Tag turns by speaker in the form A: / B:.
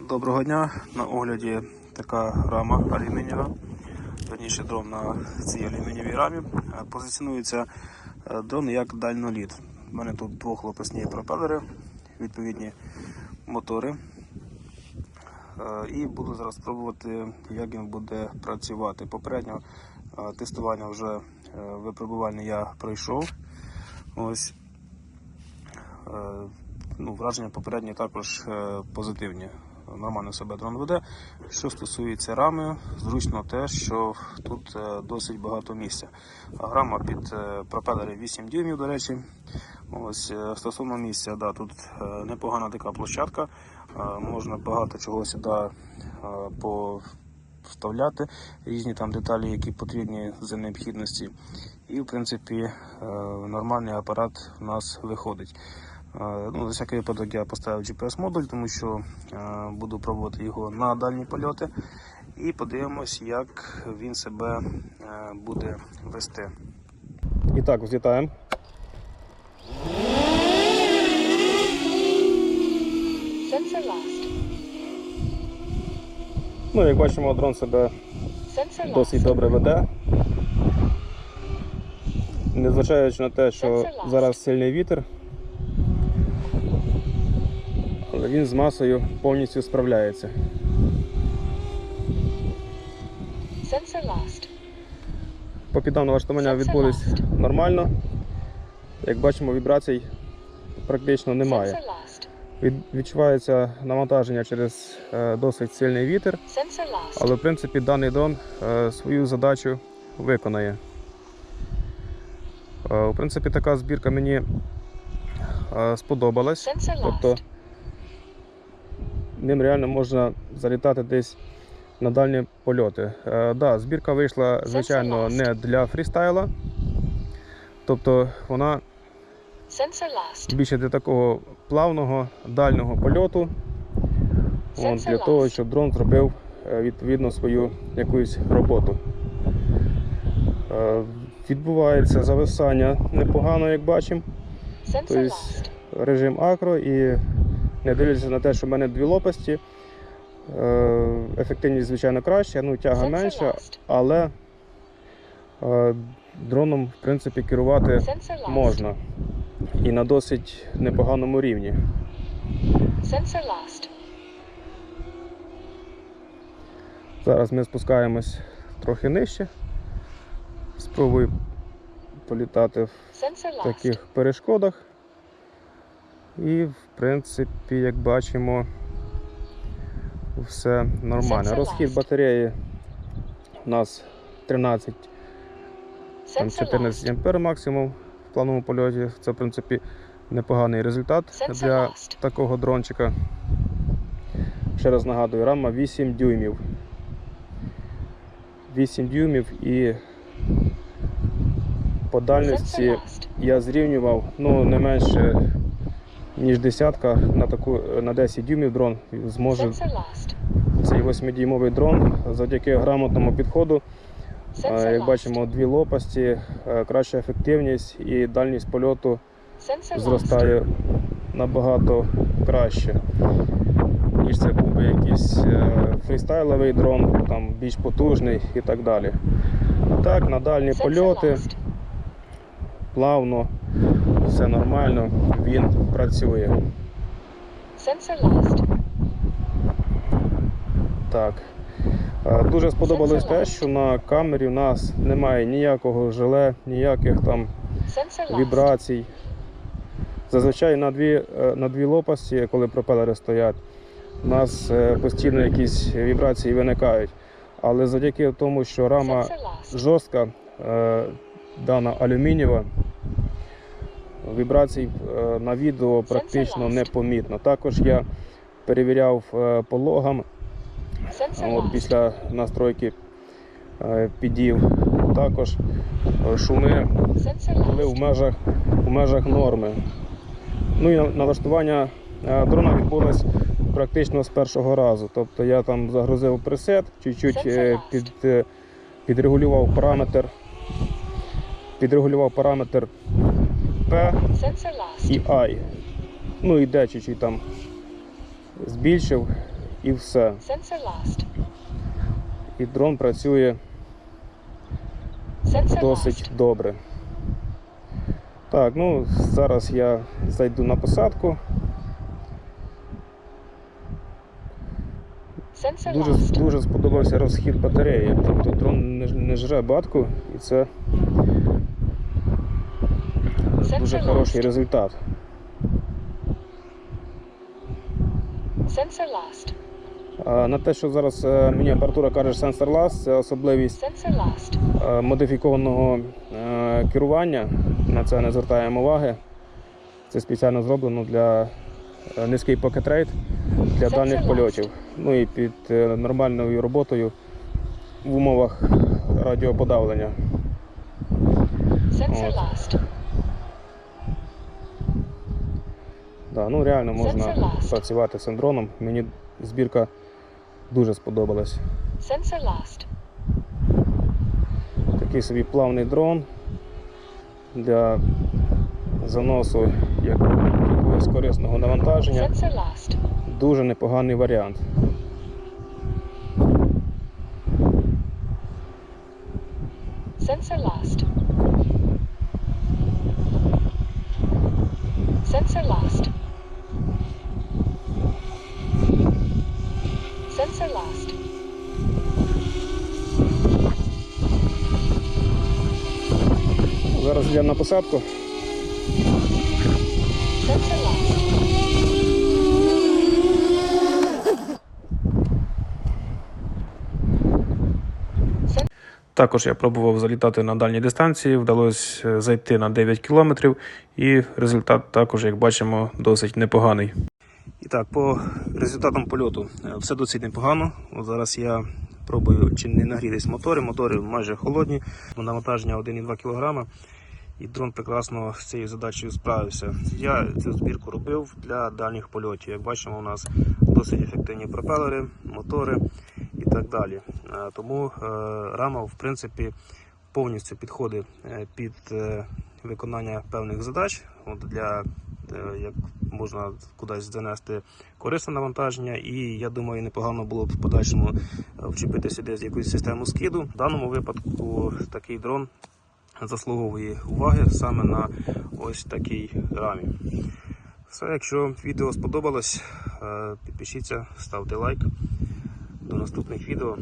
A: Доброго дня. На огляді така рама алюмінієва. Верніше дрон на цій алюмінієвій рамі. Е, Позиціонується е, дрон як дальноліт. У мене тут двохлопасні пропелери, відповідні мотори. Е, І буду зараз пробувати, як він буде працювати. Попередньо тестування вже випробувальне я пройшов. Ось ну, враження попередні також позитивні. Нормально себе дрон веде. Що стосується рами, зручно те, що тут е, досить багато місця. А Рама під е, пропелери 8 дюймів, до речі. Ось е, стосовно місця, да, тут непогана така площадка. Можна багато чого сюди е, по вставляти різні там деталі, які потрібні за необхідності. І в принципі нормальний апарат у нас виходить. Ну, за всякий випадок я поставив GPS-модуль, тому що е, буду пробувати його на дальні польоти. І подивимось, як він себе е, буде вести. І так, взлітаємо. Ну, як бачимо, дрон себе досить добре веде. Незважаючи на те, що зараз сильний вітер, але він з масою повністю справляється. По підам налаштування відбулись нормально. Як бачимо, вібрацій практично немає. Відчувається навантаження через е, досить сильний вітер, але в принципі даний дрон е, свою задачу виконає. Е, в принципі, така збірка мені сподобалась. Тобто. Ним реально можна залітати десь на дальні польоти. Е, да, збірка вийшла, звичайно, не для фрістайла. Тобто вона більше для такого плавного дальнього польоту. От, для того, щоб дрон зробив е, відповідно свою якусь роботу. Е, Відбувається зависання непогано, як бачимо. Тобто режим акро і не дивлячись на те, що в мене дві лопасті, е, ефективність, звичайно, краща, ну тяга менша, але е, дроном, в принципі, керувати можна. І на досить непоганому рівні. Зараз ми спускаємось трохи нижче. Спробую політати в таких перешкодах. І, в принципі, як бачимо, все нормально. Розхід батареї у нас 13 там,
B: Sensor
A: 14
B: lost.
A: ампер максимум в плановому польоті. Це, в принципі, непоганий результат для такого дрончика. Ще раз нагадую, рама 8 дюймів. 8 дюймів і по дальності я зрівнював ну, не менше ніж десятка на таку на 10 дюймів дрон зможе цей 8-дюймовий дрон завдяки грамотному підходу. Як бачимо, дві лопасті, е, краща ефективність і дальність польоту зростає набагато краще. Ніж це був би якийсь е, фрістайловий дрон, там більш потужний і так далі. Так, на дальні польоти. Плавно, все нормально, він працює.
B: Sensor lost.
A: Так. Е, Дуже сподобалось те, що на камері у нас немає ніякого желе, ніяких там вібрацій. Зазвичай на дві, е, на дві лопасті, коли пропелери стоять, у нас е, постійно якісь вібрації виникають. Але завдяки тому, що рама жорстка, дана алюмінієва, вібрацій е, на відео практично
B: lost.
A: не помітно. Також я перевіряв е, по логам
B: Sensor
A: От після настройки е, підів. Також шуми були в межах, в межах норми. Ну і налаштування дрона відбулось практично з першого разу. Тобто я там загрузив пресет, чуть-чуть під, підрегулював параметр, підрегулював параметр P і I. Ну і чуть-чуть там збільшив
C: і все. І дрон працює досить добре. Так, ну зараз я зайду на посадку. Дуже, дуже сподобався розхід батареї. Тобто дрон не жре батку і це дуже хороший результат.
B: Sensor lost.
C: На те, що зараз е, мені апаратура каже Sensor Last, це особливість е, модифікованого е, керування. На це не звертаємо уваги. Це спеціально зроблено для низький rate для
B: last.
C: польотів. Ну і під нормальною роботою в умовах радіоподавлення. От.
B: lost.
C: Да, ну реально можна
B: last.
C: працювати цим дроном. Мені збірка дуже сподобалась. Такий собі плавний дрон для заносу як якогось корисного навантаження. Дуже непоганий варіант.
B: Sensor lost. Sensor lost. Sensor lost.
C: Зараз йдемо на посадку.
A: Також я пробував залітати на дальній дистанції, вдалося е, зайти на 9 кілометрів, і результат також, як бачимо, досить непоганий. І так, по результатам польоту е, все досить непогано. От зараз я пробую, чи не нагрілись мотори. Мотори майже холодні, навантаження 1,2 кг. І дрон прекрасно з цією задачею справився. Я цю збірку робив для дальніх польотів. Як бачимо, у нас досить ефективні пропелери, мотори і так далі. Е, Тому е, рама, в принципі, повністю підходить е, під виконання певних задач. Для як можна кудись занести корисне навантаження, і я думаю, непогано було б в подальшому е, вчепити сюди якусь систему скиду. В даному випадку такий дрон заслуговує уваги саме на ось такій рамі. Все, якщо відео сподобалось, е, підпишіться, ставте лайк. До наступних відео.